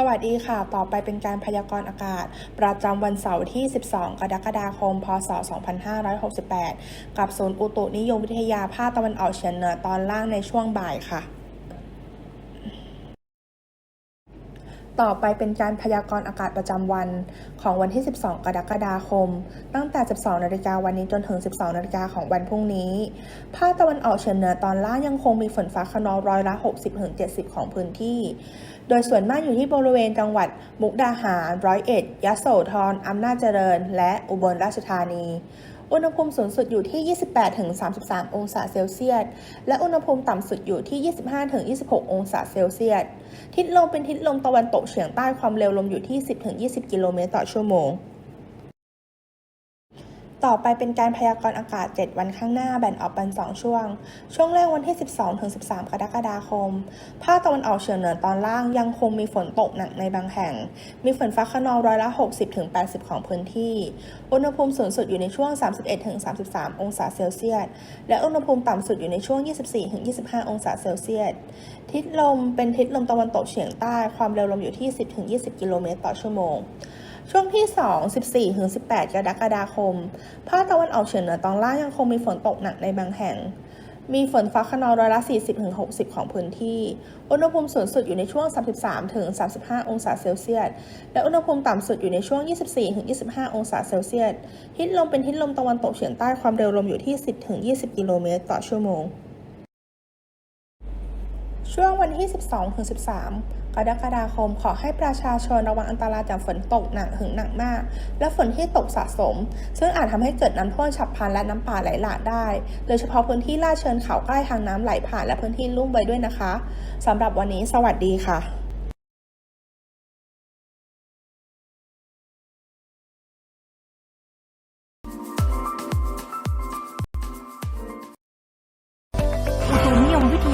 สวัสดีค่ะ ต่อไปเป็นการพยากรณ์อากาศ ประจำวันเสาร์ที่ 12 กรกฎาคม พศ 2568 กับศูนย์อุตุนิยมวิทยาภาคตะวันออกเฉียงเหนือตอนล่างในช่วงบ่ายค่ะ ต่อไปเป็นการพยากรณ์อากาศประจำวันของวันที่ 12 กรกฎาคม ตั้งแต่ 12 นาฬิกาวันนี้จนถึง 12 นาฬิกาของวันพรุ่งนี้ ภาคตะวันออกเฉียงเหนือตอนล่างยังคงมีฝนฟ้าขนองร้อยละ 60-70 ของพื้นที่ โดยส่วนมากอยู่ที่บริเวณจังหวัด มุกดาหาร ร้อยเอ็ด ยะโสธร อำนาจเจริญ และอุบลราชธานี อุณหภูมิสูงสุดอยู่ที่ 28-33 องศาเซลเซียส และอุณหภูมิต่ำสุดอยู่ที่ 25-26 องศาเซลเซียส ทิศลมเป็นทิศลมตะวันตกเฉียงใต้ความเร็วลมอยู่ที่ 10-20 กิโลเมตรต่อชั่วโมง ต่อไปเป็นการพยากรณ์อากาศ 7 วันข้างหน้าแบ่งออกเป็น 2 ช่วง ช่วงแรกวันที่ 12 ถึง 13 กรกฎาคม ภาคตะวันออกเฉียงเหนือตอนล่างยังคงมีฝนตกหนักในบางแห่ง มีฝนฟ้าขนองร้อยละ 60 ถึง 80 ของพื้นที่ อุณหภูมิสูงสุดอยู่ในช่วง 31 ถึง 33 องศาเซลเซียส และอุณหภูมิต่ำสุดอยู่ในช่วง 24 ถึง 25 องศาเซลเซียส ทิศลมเป็นทิศลมตะวันตกเฉียงใต้ ความเร็วลมอยู่ที่ 10 ถึง 20 กิโลเมตรต่อชั่วโมง ช่วงที่ 2 14ถึง18 กรกฎาคม ภาคตะวันออกเฉียงเหนือตอนล่างยังคงมีฝนตกหนักในบางแห่ง มีฝนฟ้าขนองร้อยละ 40ถึง60 ของพื้นที่ อุณหภูมิสูงสุดอยู่ในช่วง 33ถึง35 องศาเซลเซียส และอุณหภูมิต่ำสุดอยู่ในช่วง 24ถึง25 องศาเซลเซียส ทิศลมเป็นทิศลมตะวันตกเฉียงใต้ความเร็วลมอยู่ที่ 10ถึง20 กิโลเมตรต่อชั่วโมง ช่วงวันที่ 12-13 กรกฎาคมขอให้ประชาชนระวังอันตรายจากฝนตกหนักถึงหนักมาก และฝนที่ตกสะสม ซึ่งอาจทำให้เกิดน้ำท่วมฉับพลันและน้ำป่าไหลหลากได้ โดยเฉพาะพื้นที่ลาดเชิงเขาใกล้ทางน้ำไหลผ่านและพื้นที่ลุ่มไว้ด้วยนะคะสำหรับวันนี้สวัสดีค่ะ